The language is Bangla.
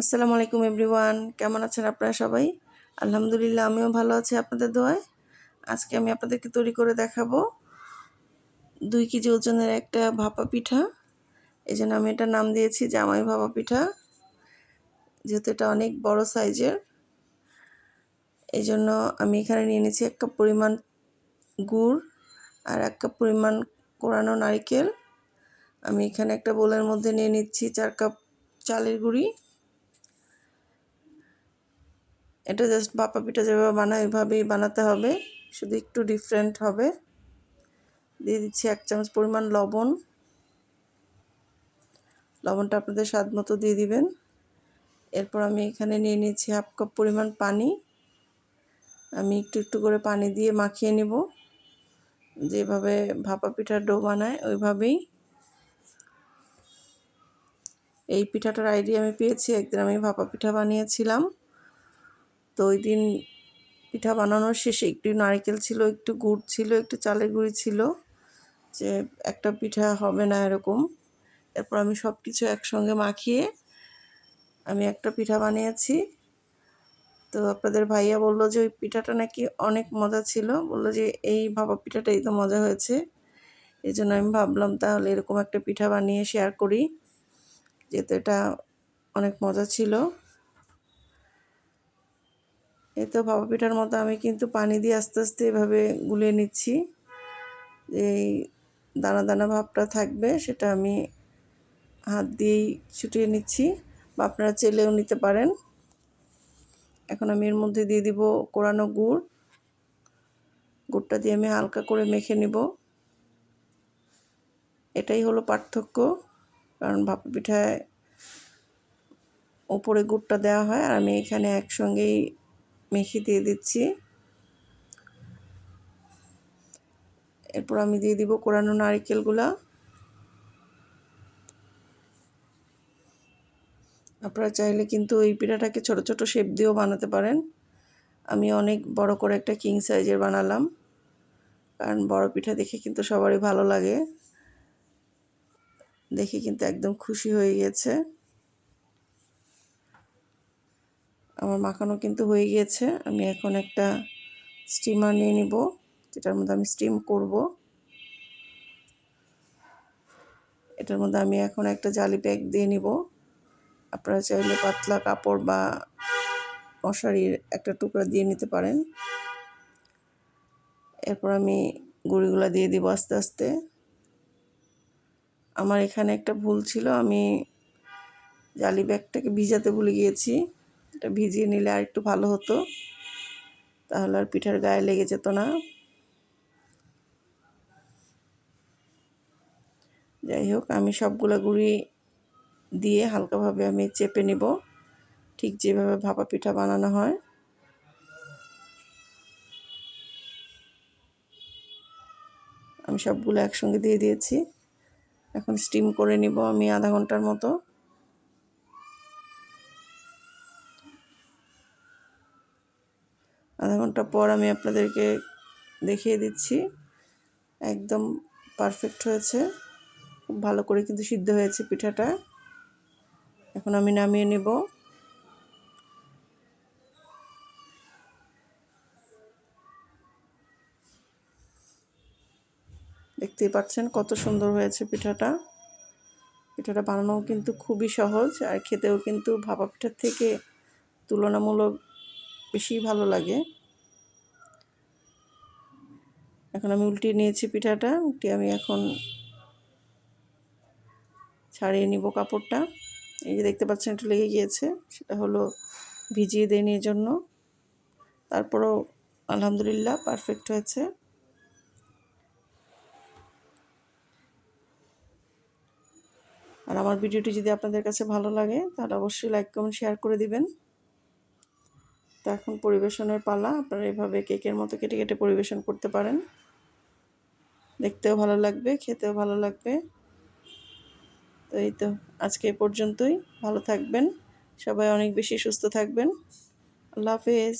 আসসালামু আলাইকুম এভরিওয়ান। কেমন আছেন আপনারা সবাই? আলহামদুলিল্লাহ, আমিও ভালো আছি আপনাদের দোয়ায়। আজকে আমি আপনাদেরকে তৈরি করে দেখাবো দুই কেজি ওজনের একটা ভাপা পিঠা। এই জন্য আমি এটা নাম দিয়েছি জামাই ভাপা পিঠা, যেহেতু এটা অনেক বড় সাইজের। এই জন্য আমি এখানে নিয়ে নিয়েছি এক কাপ পরিমাণ গুড় আর এক কাপ পরিমাণ কোরানো নারিকেল। আমি এখানে একটা বোলের মধ্যে নিয়ে নিচ্ছি চার কাপ চালের গুঁড়ি। এটা জাস্ট বাপা পিঠা যেভাবে বানায় ওইভাবেই বানাতে হবে। শুধু একটু ডিফারেন্ট হবে। দিয়ে দিচ্ছি এক চামচ পরিমাণ লবণ। লবণটা আপনাদের স্বাদ মতো দিয়ে দিবেন। এরপর আমি এখানে নিয়ে নিচ্ছি হাফ কাপ পরিমাণ পানি। আমি একটু একটু করে পানি দিয়ে মাখিয়ে নিব। যেভাবে ভাপা পিঠার ডো বানায় ওইভাবেই। এই পিঠাটার আইডিয়া আমি পেয়েছি। একদিন আমি ভাপা পিঠা বানিয়েছিলাম। তো ওই দিন পিঠা বানানোর শেষে একটু নারকেল ছিল, একটু গুড় ছিল, একটু চালের গুঁড়ি ছিল যে একটা পিঠা হবে না এরকম। এরপর আমি সব কিছু একসঙ্গে মাখিয়ে আমি একটা পিঠা বানিয়েছি। তো আপনাদের ভাইয়া বলল যে ওই পিঠাটা নাকি অনেক মজা ছিল। বলল যে এই ভাবা পিঠাটাই তো মজা হয়েছে। এই জন্য আমি ভাবলাম তাহলে এরকম একটা পিঠা বানিয়ে শেয়ার করি। যেহেতু এটা অনেক মজা ছিল। এই তো ভাপা পিঠার মতো আমি কিন্তু পানি দিয়ে আস্তে আস্তে এভাবে গুলিয়ে নিচ্ছি। এই দানা দানা ভাবটা থাকবে, সেটা আমি হাত দিয়েই ছুটিয়ে নিচ্ছি। বা আপনারা চেলেও নিতে পারেন। এখন আমি এর মধ্যে দিয়ে দিব কোরানো গুড়। গুড়টা দিয়ে আমি হালকা করে মেখে নিব। এটাই হলো পার্থক্য, কারণ ভাপা পিঠায় ওপরে গুড়টা দেওয়া হয়, আর আমি এখানে একসঙ্গেই মেখে দিয়ে দিচ্ছি। এরপর আমি দিয়ে দিব কোরানো নারিকেলগুলা। আপনারা চাইলে কিন্তু এই পিঠাটাকে ছোট ছোট শেপ দিয়েও বানাতে পারেন। আমি অনেক বড় করে একটা কিং সাইজের বানালাম। কারণ বড় পিঠা দেখে কিন্তু সবারই ভালো লাগে। দেখে কিন্তু একদম খুশি হয়ে গিয়েছে আমার মাখানো কিন্তু হয়ে গিয়েছে। আমি এখন একটা স্টিমার নিয়ে নিব, যেটার মধ্যে আমি স্টিম করব। এটার মধ্যে আমি এখন একটা জালি প্যাক দিয়ে নিব। আপনারা চাইলে পাতলা কাপড় বা মশারির একটা টুকরা দিয়ে নিতে পারেন। এরপর আমি গুঁড়িগুলো দিয়ে দিব আস্তে আস্তে। আমার এখানে একটা ভুল ছিল, আমি জালি ব্যাগটাকে ভিজাতে ভুলে গিয়েছি। এটা ভিজিয়ে নিলে আর একটু ভালো হতো। তাহলে আর পিঠার গায়ে লেগে যেত না। যাই হোক, আমি সবগুলো গুঁড়ি দিয়ে হালকাভাবে আমি চেপে নিব। ঠিক যেভাবে ভাপা পিঠা বানানো হয়। আমি সবগুলো একসঙ্গে দিয়ে দিয়েছি। এখন স্টিম করে নিব আমি আধা ঘণ্টার মতো। আধা ঘণ্টা পর আমি আপনাদেরকে দেখিয়ে দিচ্ছি। একদম পারফেক্ট হয়েছে। খুব ভালো করে কিন্তু সিদ্ধ হয়েছে পিঠাটা। এখন আমি নামিয়ে নেব। দেখতেই পাচ্ছেন কত সুন্দর হয়েছে পিঠাটা। পিঠাটা বানানোও কিন্তু খুবই সহজ আর খেতেও কিন্তু ভাপা পিঠার থেকে তুলনামূলক বেশি ভালো লাগে। এখন আমি উল্টিয়ে নিয়েছি পিঠাটা, উল্টিয়ে আমি এখন ছাড়িয়ে নিব কাপড়টা। এই যে দেখতে পাচ্ছেন একটু লেগে গিয়েছে, সেটা হলো ভিজিয়ে এই জন্য। তারপরও আলহামদুলিল্লাহ পারফেক্ট হয়েছে। আর আমার ভিডিওটি যদি আপনাদের কাছে ভালো লাগে, তাহলে অবশ্যই লাইক কমেন্ট শেয়ার করে দিবেন। তো এখন পরিবেশনের পালা। আপনারা এভাবে কেকের মতো কেটে কেটে পরিবেশন করতে পারেন। দেখতেও ভালো লাগবে, খেতেও ভালো লাগবে। তো এই তো, আজকে এ পর্যন্তই। ভালো থাকবেন। সবাই অনেক বেশি সুস্থ থাকবেন। আল্লাহ হাফেজ।